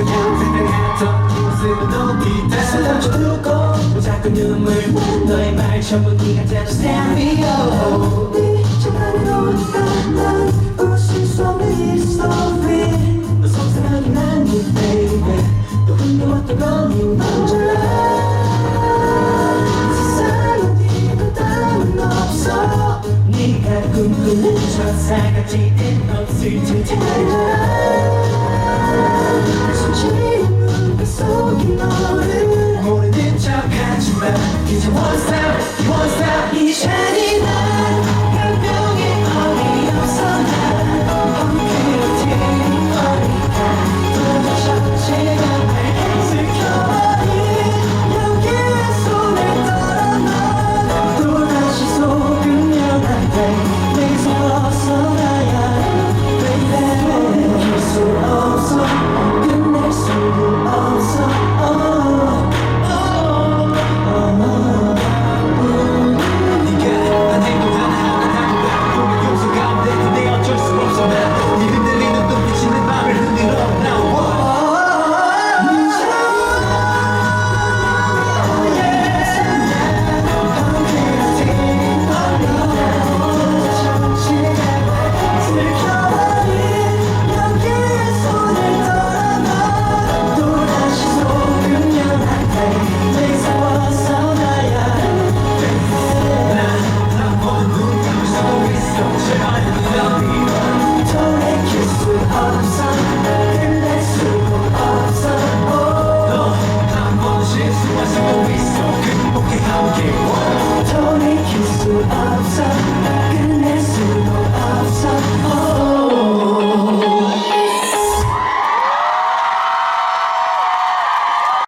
생각했던 이 모습은 너기 다시 멈춰두고 자꾸 눈물 너의 말 전부 네가 되는 stand me up 네 장난을 오니까 난 웃을 수 없는 이 story 너 속상하게 난네 baby. 또 흥겨웠던 건네 혼자라. 세상에 텐데 기차 가지마 이제 one step one step 이 잔인한